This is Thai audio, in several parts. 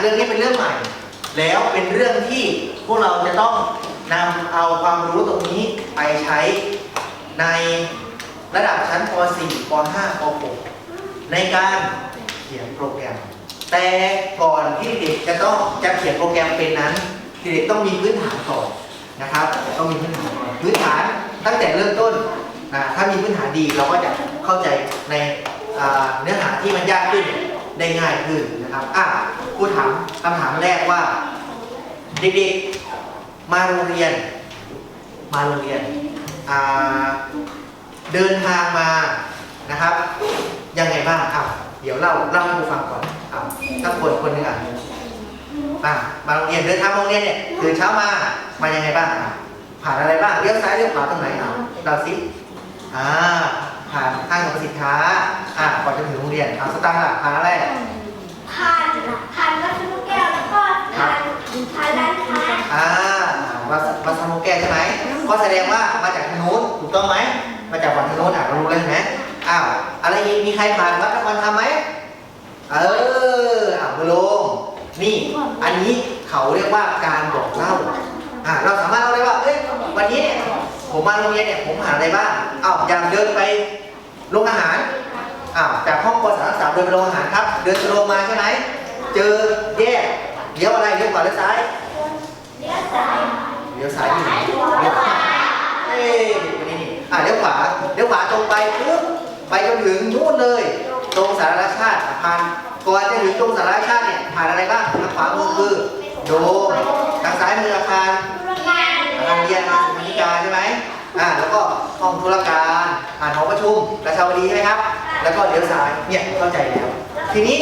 เรื่องนี้เป็นเรื่องใหม่ แล้วเป็นเรื่องที่พวกเราจะต้องนำเอาความรู้ตรงนี้ไปใช้ในระดับชั้นป .4 ป .5 ป .6 ในการเขียนโปรแกรม แต่ก่อนที่เด็กจะต้องจะเขียนโปรแกรมเป็นนั้น เด็กต้องมีพื้นฐานก่อนนะครับต้องมีพื้นฐานก่อนพื้นฐานตั้งแต่เริ่มต้นนะถ้ามีพื้นฐานดีเราก็จะเข้าใจในเนื้อหาที่มันยากขึ้น ได้ง่ายขึ้นนะครับอะครูถามคำถามแรกว่า เด็กๆมาโรงเรียน มาโรงเรียนเดินทางมานะครับ ยังไงบ้างอะเดี๋ยวเล่าเล่าให้ครูฟังก่อนอะถ้าคนคนนึงอะมาโรงเรียนเดินทางโรงเรียนเนี่ยตื่นเช้ามามายังไงบ้างผ่านอะไรบ้างเลี้ยวซ้ายเลี้ยวขวาตรงไหนอะเราสิอ่า ผ่านห้างสรรพสินค้าอะก่อนจะถึงโรงเรียนอะสตางค์ล่ะผ่านอะไรผ่านผ่านวัดสมุทรแก้วแล้วก็ผ่านผ่านร้านค้าอ่าวัดวัดสมุกแก้วใช่ไหมก็แสดงว่ามาจากทางนู้นถูกต้องไหมมาจากฝั่งทางนู้นอะเรารู้แล้วเห็นไหมอ้าวอะไรอีกมีใครผ่านวัดนครธรรมไหมเอออะบุโรงนี่ อันนี้เขาเรียกว่าการบอกเล่าอะเราสามารถเล่าได้ว่าเอ้ยวันนี้เนี่ยผมมาโรงเรียนเนี่ยผมผ่านอะไรบ้างอ้าวอย่างเดินไป โรงอาหารอ้าวจากห้องปสามสามเดินไปโรงอาหารครับ เดินสโลมาใช่ไหมเจอแยกเลี้ยวอะไรเลี้ยวขวาหรือซ้ายเลี้ยวซ้ายเลี้ยวซ้ายอยู่เลี้ยวขวาเอ้ยนี่นี่อะเลี้ยวขวาเลี้ยวขวาตรงไปปุ๊บไปจนถึงนู่นเลย ตรงสารชาติอะผ่านก่อนจะถึงตรงสารชาติเนี่ยผ่านอะไรบ้างทางขวามือคือโดมทางซ้ายมืออาคารธุรการอาคารเรียนอาคารสมิการใช่ไหม อ่าแล้วก็ห้องธุรการผ่านหอประชุมราชาวดีใช่ไหมครับ แล้วก็เลี้ยวซ้ายเนี่ยเข้าใจแล้ว ทีนี้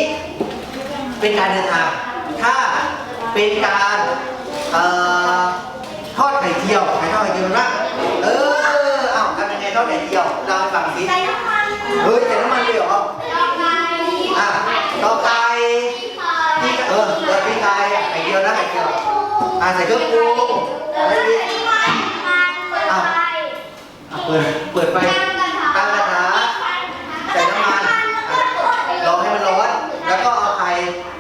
เป็นการเดินทาง ถ้าเป็นการเอ่อทอดไข่เจียวใครทอดไข่เจียวมันบ้างเออเอ้าทำยังไงทอดไข่เจียวเราให้ฟังสิใส่น้ำมันเฮ้ยใส่น้ำมันเลยเหรอต่อไปอะต่อไปพี่เออเออพี่ไก่อะไข่เจียวนะไข่เจียวอะใส่เครื่องปรุงแล้วอะไรก็ดีใส่น้ำมันมัน เปิดไฟอะเปิด เปิดไฟ ตั้งกระทะใส่น้ำมันอะรอให้มันร้อน แล้วก็เอาไข่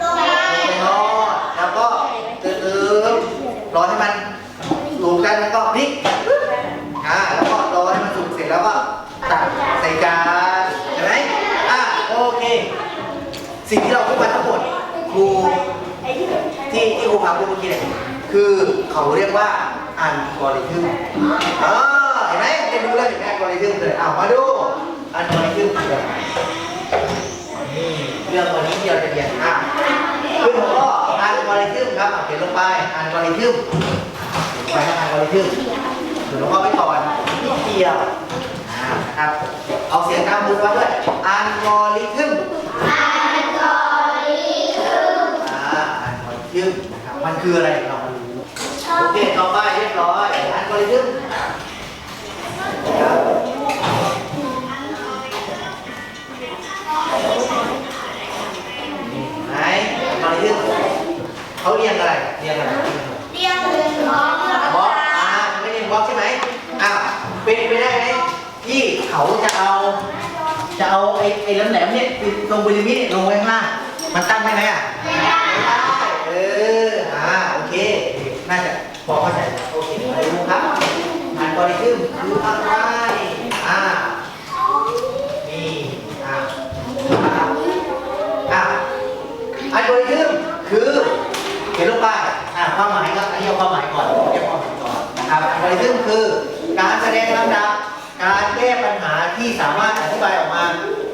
ลงไปลงไปทอดแล้วก็ตื้อๆรอให้มันสุกกันแล้วก็พลิกอ่า แล้วก็รอให้มันสุกเสร็จแล้วก็ตักใส่จานเห็นไหมอะโอเค สิ่งที่เราพูดมาทั้งหมดครูที่ที่ครูพาพูดเมื่อกี้เนี่ยคือเขาเรียกว่าอัลกอริทึมอ๋อเห็นไหมได้ดูแล้ว เห็นเลยเอาวมาดูอัลกอริทึมคืออะไรนี่เรื่องวันนี้ที่เราจะเรียนอะคือผมก็อัลกอริทึมครับเขียนลงไปอัลกอริทึมเขียนลงไปนะอัลกอริทึมเดี๋ยวเราก็ไปก่อนนิดเดียวนะครับเอาเสียงตามมือมาด้วยอัลกอริทึมอัลกอริทึมอ่าอัลกอริทึมนะครับมันคืออะไรเรามาดูโอเคต่อไปเรียบร้อยอัลกอริทึม พอเข้าใจโอเคมาดูครับอัลกอริทึมคืออะไรอ่านี่อ่าอ่าอัลกอริทึมคือเขียนลงไปอ่าความหมายครับอันนี้เอาความหมายก่อนเรียกความหมายก่อนนะครับอัลกอริทึมคือการแสดงลำดับการแก้ปัญหาที่สามารถอธิบายออกมา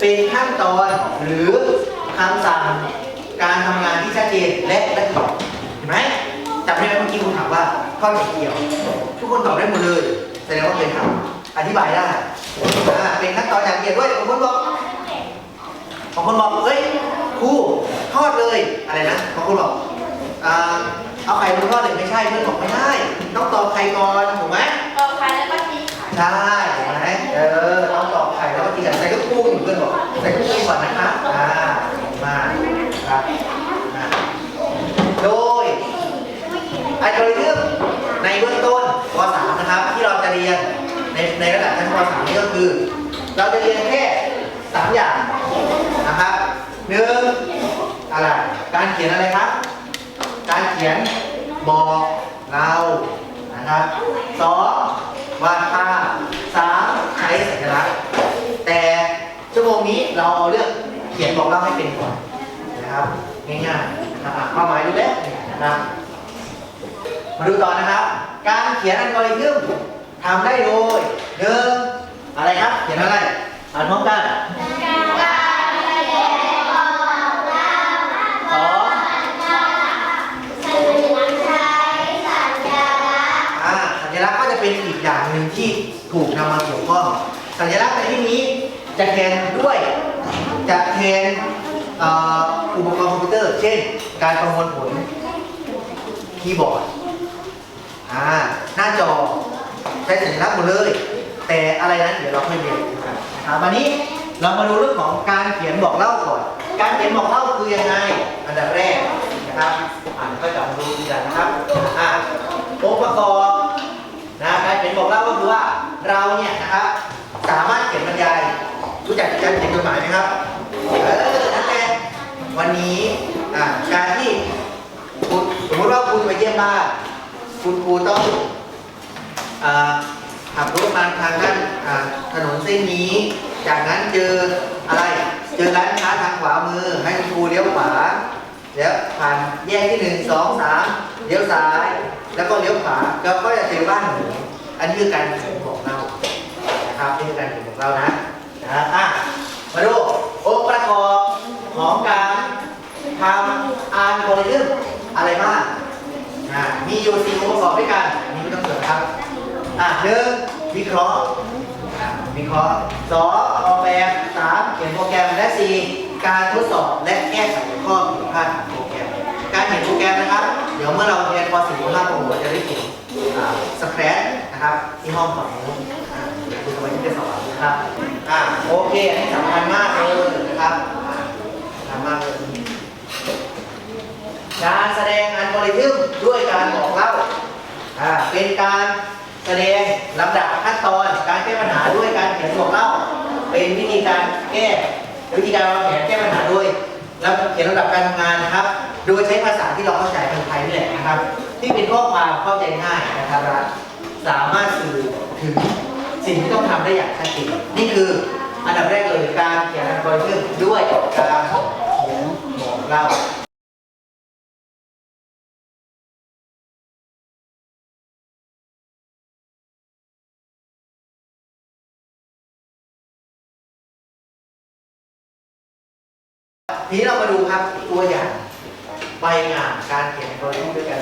เป็นขั้นตอนหรือคำสั่งการทำงานที่ชัดเจนและละเอียด จำได้ไหมเมื่อกี้คุณถามว่าข้อไหนเกี่ยว ทุกคนตอบได้หมดเลยแสดงว่าเคยทำอธิบายได้อ่าเป็นขั้นตอนอย่างละเอียดด้วยบางคนบอกบางคนบอกเฮ้ยครูทอดเลยอะไรนะบางคนบอกอ่าเอาไข่ลงทอดเลยไม่ใช่เพื่อนบอกไม่ได้ต้องตอกไข่ก่อนถูกไหมต่อไปแล้วก็ตีไข่ใช่ถูกไหมเออต้องตอกไข่แล้วก็ตีกันใส่ก็กุ้งอยู่เพื่อนบอกใส่กุ้งก่อนนะคะอ่ามาครับอ่าโดยอัลกอริทึม ในเบื้องต้นป .3 นะครับ ที่เราจะเรียนในในระดับชั้นป .3 นี่ก็คือ เราจะเรียนแค่สามอย่างนะครับหนึ่งอะไรการเขียนอะไรครับ การเขียนบอกเรานะครับสองวาดภาพสามใช้สัญลักษณ์แต่ชั่วโมงนี้เราเอาเรื่องเขียนบอกเล่าให้เป็นก่อนนะครับง่ายๆนะครับความหมายดูแล้วนะครับ มาดูต่อนะครับ การเขียนอัลกอริทึมทำได้โดยหนึ่งอะไรครับ เขียนอะไรอ่านพร้อมกันสองอ่าสัญลักษณ์ก็จะเป็นอีกอย่างหนึ่งที่ถูกนำมาเกี่ยวข้องสัญลักษณ์ในที่นี้จะแทนด้วยจะแทนเอ่ออุปกรณ์คอมพิวเตอร์ เช่น การประมวลผลคีย์บอร์ด อ่าหน้าจอใช้สัญลักษณ์หมดเลย แต่อะไรนั้นเดี๋ยวเราค่อยเรียนนะครับวันนี้เรามาดูเรื่องของการเขียนบอกเล่าก่อน การเขียนบอกเล่าคือยังไง อันดับแรกนะครับ อ่านก็จะมาดูกันนะครับอ่าองค์ประกอบนะการเขียนบอกเล่าก็คือว่าเราเนี่ยนะครับสามารถเขียนบรรยายรู้จักการเขียนจดหมายไหมครับเออนั่นแหละวันนี้อ่าการที่สมมติว่าคุณไปเยี่ยมบ้าน คุณครูต้องขับรถมาทางด้านถนนเส้นนี้ จากนั้นเจออะไร เจอร้านค้าทางขวามือ ให้คุณครูเลี้ยวขวา แล้วผ่านแยกที่หนึ่งสองสามเลี้ยวซ้าย แล้วก็เลี้ยวขวา แล้วก็จะเจอบ้านหนูอันนี้คือการเขียนบอกเล่านะครับนี่คือการเขียนบอกเล่านะนะฮะอะมาดูองค์ประกอบของการทำอัลกอริทึมอะไรบ้าง อ่ามีอยู่สี่องค์ประกอบด้วยกันอันนี้ไม่ต้องเกิดครับอ่าหนึ่งวิเคราะห์อ่าวิเคราะห์สองออกแบบสามเขียนโปรแกรมและสี่การทดสอบและแก้ไขข้อผิดพลาดของโปรแกรม การเขียนโปรแกรมนะครับ เดี๋ยวเมื่อเราเรียนป .4 ป .5 ป .6 จะได้เขียนสแครชนะครับที่ห้องฝั่งนู้นอ่าเดี๋ยวคุณสมัยที่จะสอนนะครับอ่าโอเคอันนี้สำคัญมากเลยนะครับอ่าสำคัญมากเลย การแสดงอัลกอริทึมด้วยการบอกเล่าเป็นการแสดงลำดับขั้นตอนการแก้ปัญหาด้วยการเขียนบอกเล่า เป็นวิธีการแก้วิธีการวางแผนแก้ปัญหาด้วยแล้วเขียนลำดับการทำงานนะครับ โดยใช้ภาษาที่เราเข้าใจเป็นไทยนี่แหละนะครับ ที่เป็นข้อความเข้าใจง่ายนะครับสามารถสื่อถึงสิ่งที่ต้องทำได้อย่างชัดเจนนี่คืออันดับแรกเลยการเขียนอัลกอริทึมด้วยการเขียนบอกเล่า ทีนี้เรามาดูครับตัวอย่างใบงานการเขียนโปรเจกต์ด้วยกัน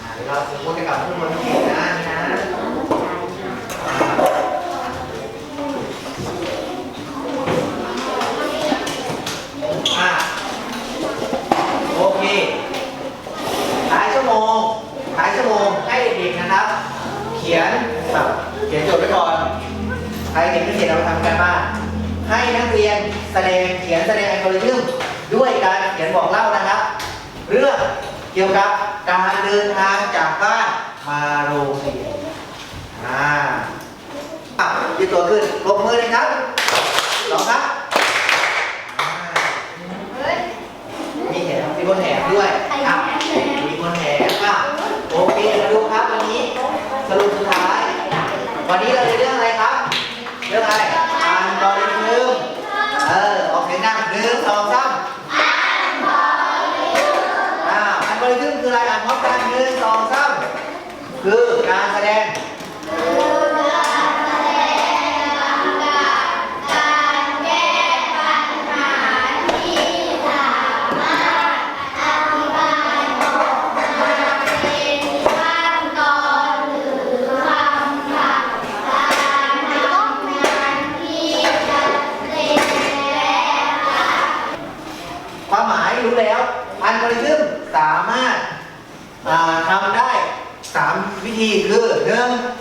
อ่าเดี๋ยวเราสมมติกับทุกคนที่เขียนนะนี่นะอ่าโอเคท้ายชั่วโมงท้ายชั่วโมงให้เด็กๆนะครับ เขียนแบบเขียนโจทย์ไว้ก่อน ใครเห็นไม่เห็นเราทำกันบ้านให้นักเรียนแสดงเขียนแสดงอัลกอริทึมด้วยการเขียนบอกเล่านะครับ เรื่อง เกี่ยวกับการเดินทางจากบ้านมาโรงเรียนอ่าอะยืดตัวขึ้นปรบมือเลยครับสองครับมีแถมมีคนแถมด้วยอะมีคนแถมอะโอเคมาดูครับวันนี้ สรุปสุดท้าย วันนี้เราเรียนเรื่องอะไรครับ เรื่องอะไรอัลกอริทึมเออออกเสียงดังหนึ่งสองสาม กันหนึ่งสองสามคือ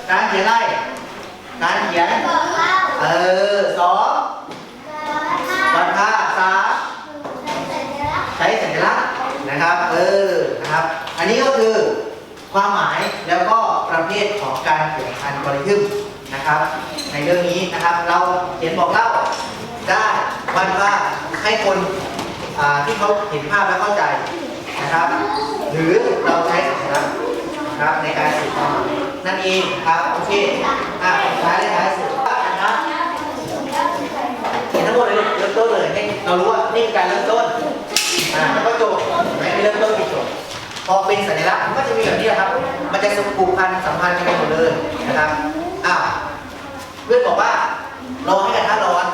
การเขียนอะไรการเขียน เออสองวาดภาสามใช้สัญลักษณ์นะครับ เออ นะครับ อันนี้ก็คือความหมายแล้วก็ประเภทของการเขียนอัลกอริทึมนะครับ ในเรื่องนี้นะครับ เราเขียนบอกเล่าได้วาดภาให้คนอ่าที่เขาเห็นภาพแล้วเข้าใจนะครับ หรือเราใช้สัญลักษณ์ นะครับในการสื่อความหมายนั่นเองครับโอเคอะสุดท้ายเลยท้ายสุดนะครับเขียนทั้งหมดเลยลูกเริ่มต้นเลยให้เรารู้ว่านี่คือการเริ่มต้นอ่าแล้วก็จบไม่มีเริ่มต้นมีจบพอเป็นสัญลักษณ์มันก็จะมีแบบนี้แหละครับ มันจะผูกพันสัมพันธ์กันไปหมดเลยนะครับอ้าวเพื่อนบอกว่ารอให้กระทะร้อน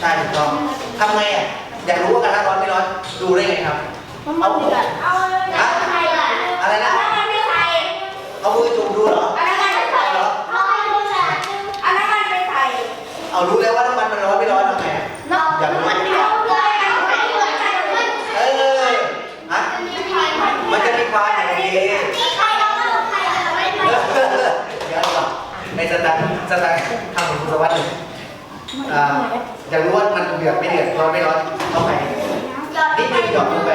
ใช่ถูกต้องทำไงอะอยากรู้ว่ากระทะร้อนไม่ร้อนดูได้ไงครับมันเดือดเอาเลยนะใครล่ะอะไรนะ เอามือจุ่มดูเหรออันนั้นมันไม่ใส่เอาให้ดูแลอันนั้นมันไม่ใส่เอารู้แล้วว่าน้ำมันมันร้อนไม่ร้อนทำไงอะนอกจากมันเดือดเลยอันนั้นมันเดือดใส่ขึ้นเออฮะมันจะมีควันโอเคนี่ใครเอามาลงใครเอาไม่เดี๋ยวก่อนในสแตนสแตนทำของคุณสวัสดิ์เลยอ่าอยากรู้ว่ามันเดือดไม่เดือดร้อนไม่ร้อนเอาไปนิดนึงหยอดลงไป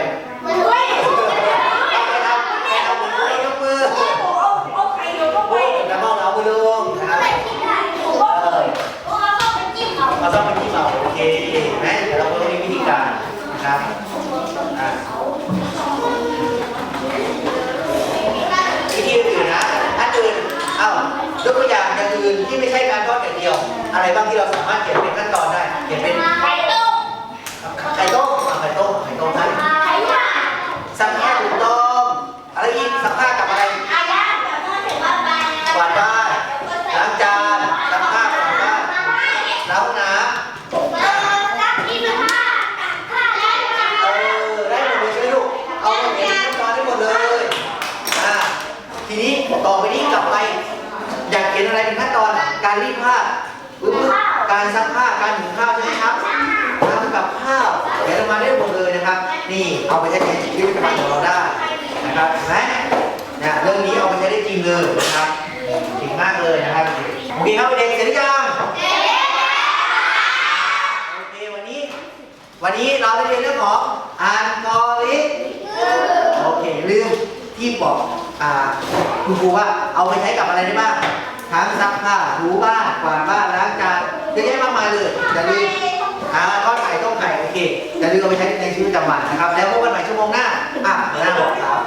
บ้างที่เราสามารถเขียนเป็นขั้นตอนได้เขียนเป็นไข่ต้มไข่ต้มอะไข่ต้มไข่ต้มได้ไข่ย่างซักผ้าถูกต้องอะไรอีกซักผ้ากับอะไรอาย่างแต่ก็ถือว่าไปกวาดบ้านล้างจานซักผ้ากวาดบ้านล้างน้ำเออรักกินผ้าตักผ้าได้ไหมเออได้หมดเลยใช่ไหมลูกเอามาเขียนขั้นตอนได้หมดเลยอ่าทีนี้ต่อไปนี้กลับไป อยากเขียนอะไรเป็นขั้นตอนการรีดผ้า ซักผ้าการหุงข้าวใช่ไหมครับทำกับข้าวเขียนออกมาได้หมดเลยนะครับ นี่เอาไปใช้ในชีวิตประจำวันของเราได้นะครับเห็นไหมเนี่ยเรื่องนี้เอาไปใช้ได้จริงเลยนะครับเก่งมากเลยนะครับโอเคครับเด็กเสร็จหรือยังโอเควันนี้ วันนี้เราได้เรียนเรื่องของอัลกอริทึมโอเคลืมที่บอกอ่าคุณครูว่าเอาไปใช้กับอะไรได้บ้าง ทั้งซักผ้าถูบ้านกวาดบ้านล้างจานเยอะแยะมากมายเลยอย่าลืมอ่าทอไข่ต้มไข่โอเคอย่าลืมเอาไปใช้ในชีวิตประจำวันนะครับ แล้วพบกันใหม่ชั่วโมงหน้าอะเดี๋ยวหน้าบอกครับ